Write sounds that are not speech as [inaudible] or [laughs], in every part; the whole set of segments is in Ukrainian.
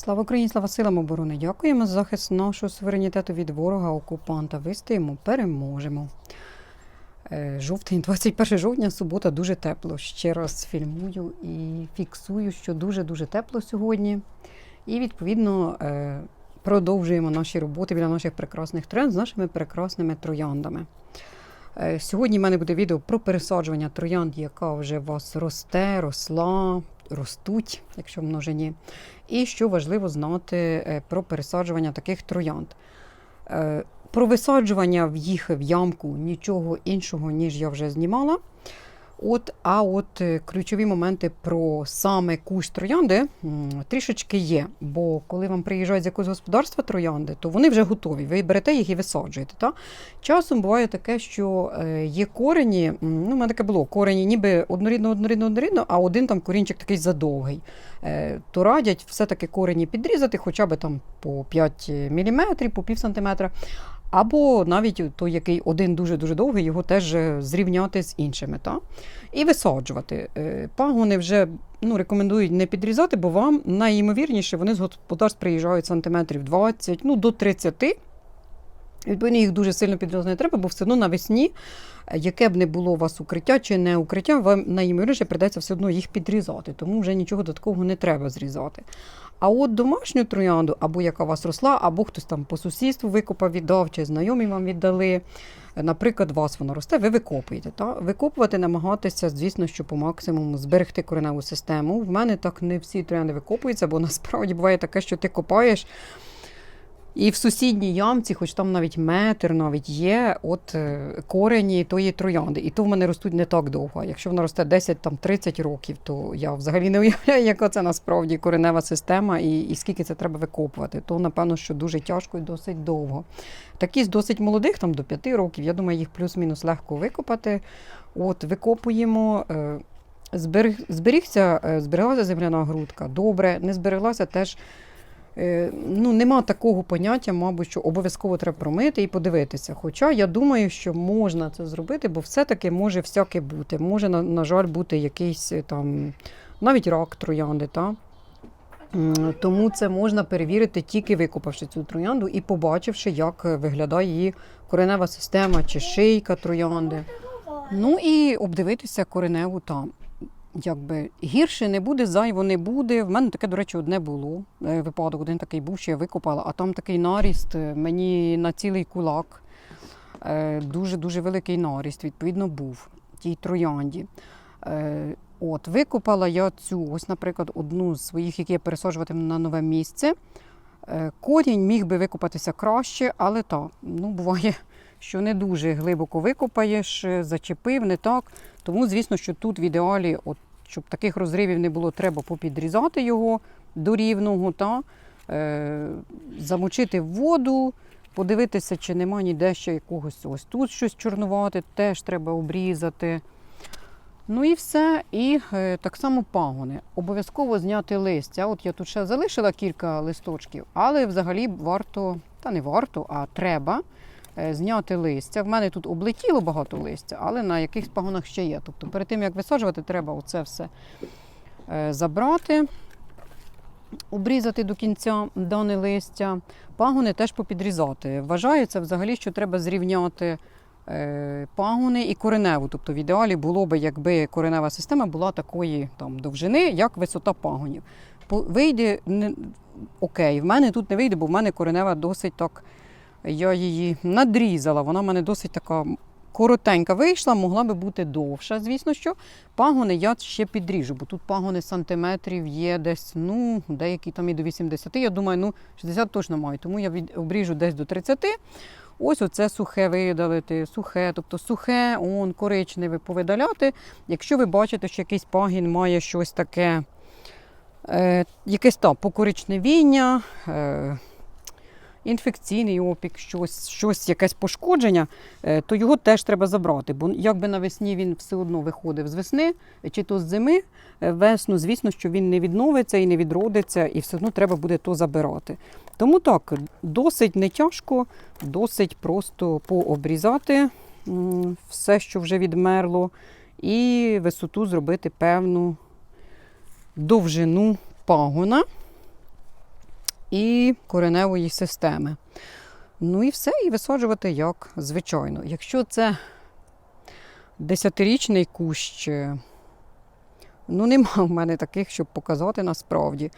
Слава Україні, слава силам оборони! Дякуємо за захист нашого суверенітету від ворога, окупанта. Вистоїмо, переможемо. Е, Жовтень, [laughs] 21 жовтня, субота, дуже тепло. Ще раз фільмую і фіксую, що дуже-дуже тепло сьогодні. І, відповідно, е, продовжуємо наші роботи біля наших прекрасних троянд з нашими прекрасними трояндами. Е, Сьогодні в мене буде відео про пересаджування троянд, яка вже у вас росте, росла, ростуть, якщо множині. І що важливо знати е, про пересаджування таких троянд. Е, Про висаджування в їх в ямку нічого іншого, ніж я вже знімала. От, а от е, ключові моменти про саме кущ троянди трішечки є. Бо коли вам приїжджають з якогось господарства троянди, то вони вже готові. Ви берете їх і висаджуєте. Та? Часом буває таке, що е, є корені, ну, в мене таке було, корені ніби однорідно, однорідно, однорідно, а один там корінчик такий задовгий. Е, То радять все-таки корені підрізати хоча б там по 5 мм, по пів сантиметра. Або навіть той, який один дуже-дуже довгий, його теж е, зрівняти з іншими. Та? І висаджувати. Е, Пагони вже ну, рекомендують не підрізати, бо вам найімовірніше вони з господарств приїжджають сантиметрів 20, ну до 30. Відповідно, їх дуже сильно підрізати не треба, бо все одно навесні, е, яке б не було у вас укриття чи не укриття, вам найімовірніше прийдеться все одно їх підрізати, тому вже нічого додаткового не треба зрізати. А от домашню троянду, або яка у вас росла, або хтось там по сусідству викопав, віддав, чи знайомі вам віддали. Наприклад, у вас воно росте, ви викопуєте. Та? Викопувати, намагатися, звісно, що по максимуму зберегти кореневу систему. В мене так не всі троянди викопуються, бо насправді буває таке, що ти копаєш. І в сусідній ямці, хоч там навіть метр навіть є, от е, корені тої троянди. І то в мене ростуть не так довго. Якщо вона росте 10-30 років, то я взагалі не уявляю, [laughs] яка це насправді коренева система і, і скільки це треба викопувати. То, напевно, що дуже тяжко і досить довго. Такі з досить молодих, там до 5 років, я думаю, їх плюс-мінус легко викопати. От викопуємо. е, Зберіг, зберігся, е, збереглася земляна грудка. Добре, не збереглася теж. Е, Ну, нема такого поняття, мабуть, що обов'язково треба промити і подивитися. Хоча я думаю, що можна це зробити, бо все-таки може всяке бути. Може, на, на жаль, бути якийсь е, там навіть рак троянди. Та? Тому це можна перевірити тільки викопавши цю троянду і побачивши, як е, виглядає її коренева система чи шийка троянди. Ну і обдивитися кореневу там. Якби гірше не буде, зайво не буде. В мене таке, до речі, одне було. Е, Випадок один такий був, що я викопала, а там такий наріст е, мені на цілий кулак. Дуже-дуже великий наріст, відповідно, був тій троянді. Е, От, викопала я цю, ось, наприклад, одну з своїх, які я пересаджуватиму на нове місце. Корінь міг би викопатися краще, але так, ну, буває, що не дуже глибоко викопаєш, е, зачепив, не так. Тому, звісно, що тут в ідеалі, от, щоб таких розривів не було, треба попідрізати його до рівного, та, е, замочити в воду, подивитися, чи нема ніде ще якогось ось тут щось чорнувати, теж треба обрізати. Ну і все. І е, так само пагони. Обов'язково зняти листя. От я тут ще залишила кілька листочків, але взагалі варто, та не варто, а треба зняти листя. В мене тут облетіло багато листя, але на якихось пагонах ще є. Тобто перед тим як висаджувати, треба оце все е, забрати, обрізати до кінця дане листя. Пагони теж попідрізати. Вважається взагалі, що треба зрівняти е, пагони і кореневу. Тобто в ідеалі було би, якби коренева система була такої там, довжини, як висота пагонів. Вийде не, окей, в мене тут не вийде, бо в мене коренева досить так. Я її надрізала, вона в мене досить така коротенька вийшла, могла би бути довша. Звісно, що пагони я ще підріжу, бо тут пагони сантиметрів є десь, ну, деякі там і до 80. Я думаю, ну 60 точно маю, тому я від, обріжу десь до 30. Ось оце сухе видалити, сухе, тобто сухе, он, коричневе повидаляти. Якщо ви бачите, що якийсь пагін має щось таке, е, якесь там покоричневіння, е, інфекційний опік, щось, щось якесь пошкодження, е, то його теж треба забрати. Бо якби навесні він все одно виходив з весни чи то з зими, е, весну, звісно, що він не відновиться і не відродиться, і все одно треба буде то забирати. Тому так, досить не тяжко, досить просто пообрізати все, що вже відмерло, і висоту зробити певну довжину пагона. І кореневої системи. Ну і все, і висаджувати як звичайно. Якщо це десятирічний кущ, е, ну нема в мене таких, щоб показати насправді.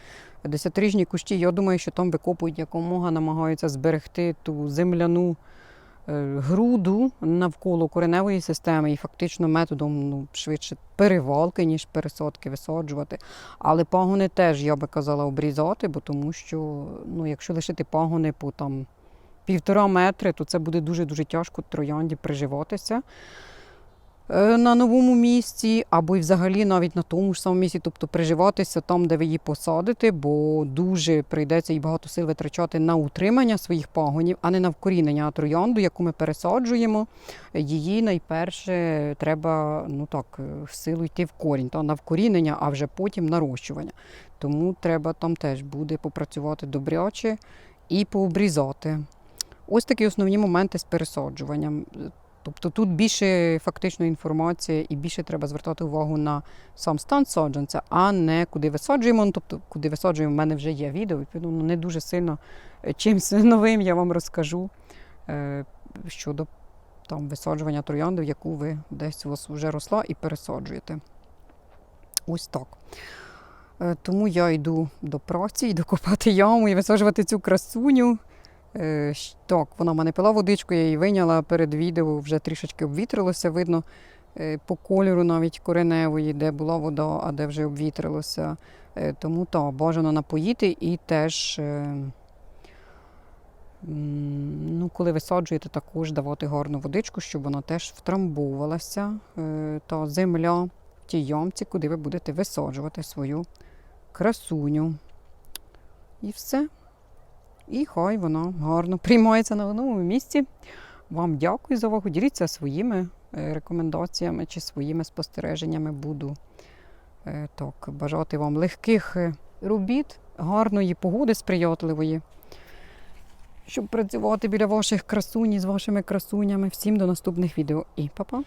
Десятирічні кущі, я думаю, що там викопують якомога, намагаються зберегти ту земляну груду навколо кореневої системи і фактично методом ну, швидше перевалки, ніж пересадки висаджувати. Але пагони теж, я би казала, обрізати, бо тому що ну, якщо лишити пагони по там, півтора метри, то це буде дуже-дуже тяжко троянді приживатися е, на новому місці, або й взагалі навіть на тому ж самому місці, тобто приживатися там, де ви її посадите, бо дуже прийдеться і багато сил витрачати на утримання своїх пагонів, а не на вкорінення. Троянду, яку ми пересаджуємо, її найперше треба ну так, е, в силу йти в корінь, та на вкорінення, а вже потім нарощування. Тому треба там теж буде попрацювати добряче і пообрізати. Ось такі основні моменти з пересаджуванням. Тобто тут більше фактичної інформації і більше треба звертати увагу на сам стан саджанця, а не куди висаджуємо. Ну, тобто, куди висаджуємо, в мене вже є відео, відповідно, ну, не дуже сильно е, чимось [laughs] новим я вам розкажу е, щодо там, висаджування троянди, яку ви десь у вас вже росла і пересаджуєте. Ось так. Е, Тому я йду до праці, йду [laughs] копати яму і висаджувати цю красуню. Е, Так, вона в мене пила водичку, я її виняла перед відео, вже трішечки обвітрилося, видно е, по кольору навіть кореневої, де була вода, а де вже обвітрилося. Е, Тому так, бажано напоїти і теж, ну, коли висаджуєте, також давати гарну водичку, щоб вона теж втрамбовувалася, та земля в тій ямці, куди ви будете висаджувати свою красуню. І все. І хай вона гарно приймається на новому місці. Вам дякую за увагу. Діліться своїми е, рекомендаціями чи своїми спостереженнями. Буду е, так, бажати вам легких е, робіт, гарної погоди, сприятливої, щоб працювати біля ваших красунь з вашими красунями. Всім до наступних відео і па-па!